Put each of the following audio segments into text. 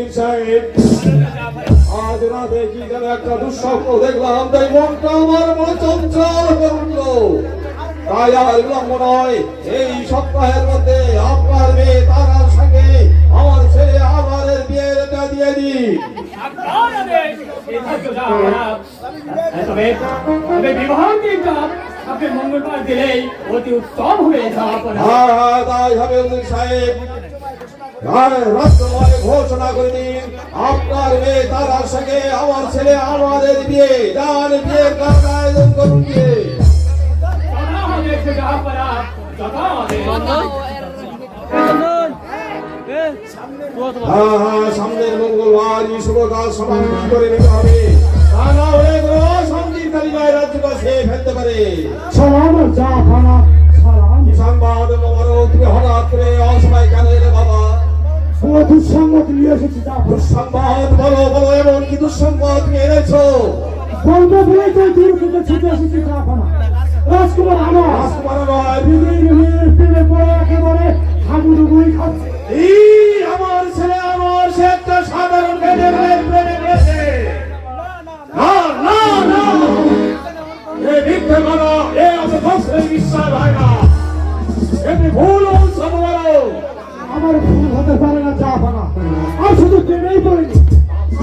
উজির সাহেব। আজ রাতে কি যেন একটা দুঃস্বপ্ন দেখলাম তাই মনটা আমার মনে চঞ্চল হয়ে উঠল তাই আর বিলম্ব নয় এই সপ্তাহের মধ্যে আপনার মেয়ে তারার সঙ্গে আমার ছেলে আবারের বিয়েটা দিয়ে দিই। তবে তবে বিবাহ দিনটা আপনি মঙ্গলবার দিলেই অতি উত্তম হবে যাওয়া হ্যাঁ হ্যাঁ তাই হবে সাহেব। ঘোষণা করে দিন। আপনার মেয়ে তারার সঙ্গে আমার ছেলে আমাদের বিয়ে যার কাজ আয়োজন করুন হ্যাঁ হ্যাঁ সামনের মঙ্গলবার এই শুভ কাজ সমাপ্তি করে নিতে হবে তা না হলে কোনো সংগীত তালিকায় রাজ্যটা সে ফেলতে পারে। সালাম জাহানা সালাম। সংবাদ তুমি হঠাৎ করে অসময় কেন দুঃসংবাদ বলো বলো এমন কি দুঃসংবাদ এনেছো? বলব বলে তো দূর থেকে ছুটে এসেছি জাহানা রাজকুমার আমার। রাজকুমার নয় বিবির মেয়ের প্রেমে পড়ে একেবারে হাবুডুবুই খাচ্ছে। এই আমার ছেলে আমার সে একটা সাধারণ মেয়েদের প্রেমে পড়েছে। না না না। এ মিথ্যে কথা এ আছে বিশ্বাস হয় না ভুল আমার ভুল হতে পারে না। জাহানা আর শুধু প্রেমেই পড়েনি।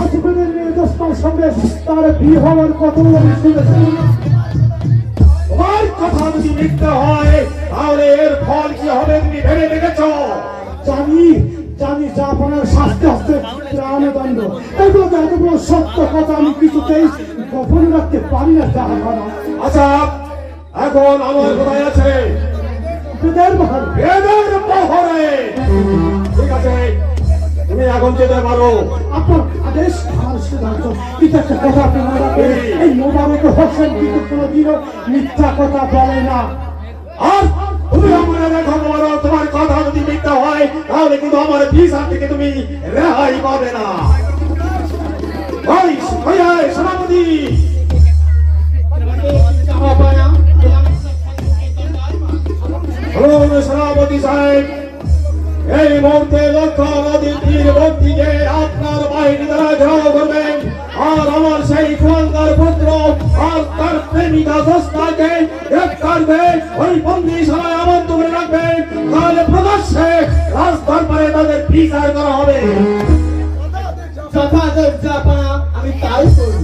আজ বিবির মেয়ে দোস্তার সঙ্গে তার বিয়ে হওয়ার কত শুনেছি। তোমার কথা যদি মিথ্যে হয়, তাহলে এর ফল কি হবে তুমি ভেবে দেখেছ? জানি জানি জাপানের শাস্তি আসতে প্রাণদণ্ড। এগুলো এতগুলো সত্য কথা আমি কিছুতেই গোপন রাখতে পারি না, জাহানা আচ্ছা এখন আমার কোথায় আছে। বেদের প্রহরে ঠিক আছে। তুমি যেতে পারো আপনার আদেশ আমার সিদ্ধান্ত। কিন্তু একটা কথা আপনি এই মোবারক হোসেন কিন্তু কোনোদিনও মিথ্যা কথা বলে না। আর তুমি আমার দেখো বলো তোমার কথা যদি মিথ্যা হয় তাহলে কিন্তু আমার ভিসা থেকে তুমি রেহাই পাবে না। ভাই ভাই সেনাপতি হ্যালো সেনাপতি সাহেব। মুহূর্তে আপনার বাহিনী দ্বারা ঘেরাও করবেন আর আমার সেই কুয়াঙ্গার পুত্র, আর তার প্রেমিকা দোস্তাকে গ্রেফতার করে ওই বন্দিশালায় আবদ্ধ করে রাখবেন তাহলে প্রকাশ্যে রাজদরবারে তাদের বিচার করা হবে। যথাযথ জাপানা আমি তাই করব।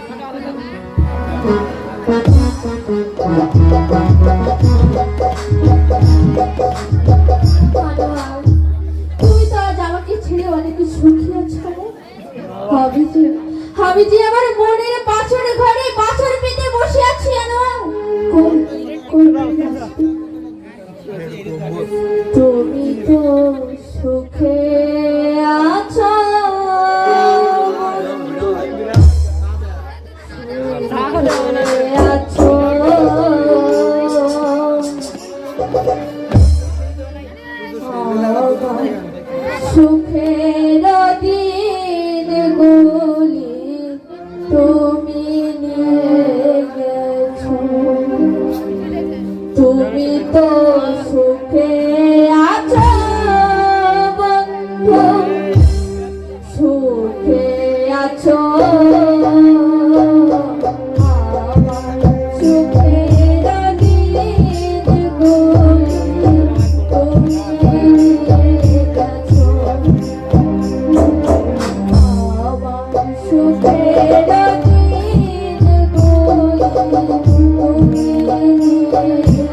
morceau.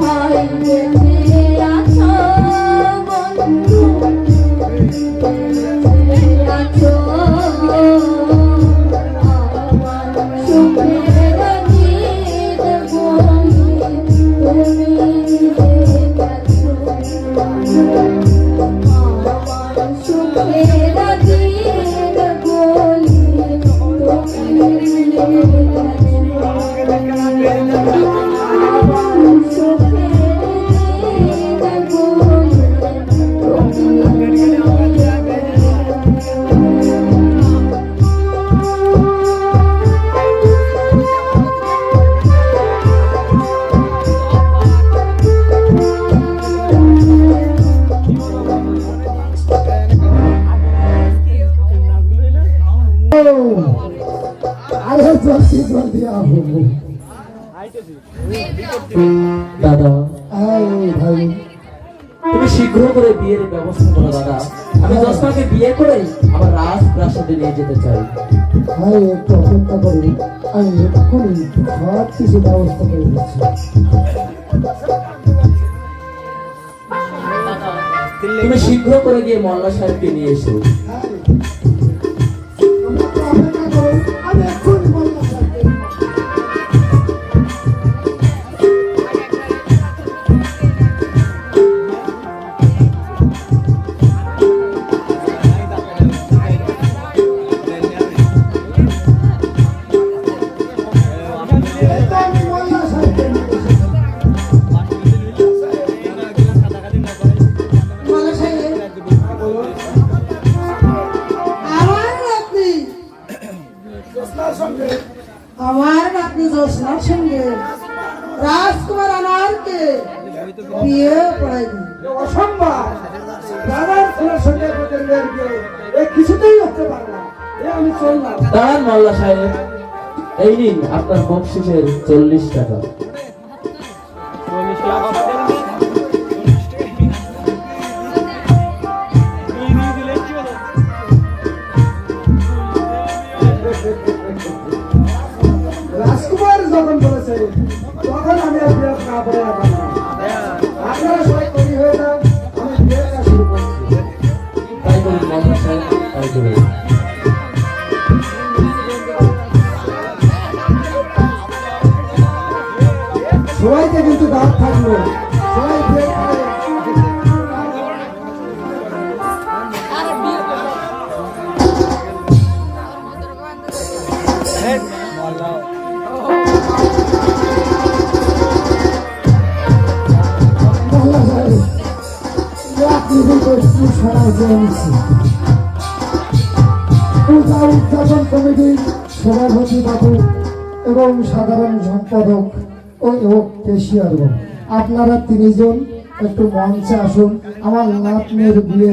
ভাই দাদা। ভাই তুমি শীঘ্র করে বিয়ের ব্যবস্থা করো, দাদা। আমি দশটাকে বিয়ে করে আবার রাজ প্রাসাদে যেতে চাই। ভাই একটু অপেক্ষা করি আমি এক্ষুনি কিছু ব্যবস্থা করে দিচ্ছি তুমি শীঘ্র করে গিয়ে মোল্লা সাহেবকে নিয়ে এসো। তার মাল্লা সাহেব। এই নিন আপনার বক্সিসের চল্লিশ টাকা। উদযাপন কমিটির সভাপতি বাবু এবং সাধারণ সম্পাদক ও কেশিয়ারগণ আপনারা তিনজন একটু মঞ্চে আসুন। আমার নাতনির বিয়ে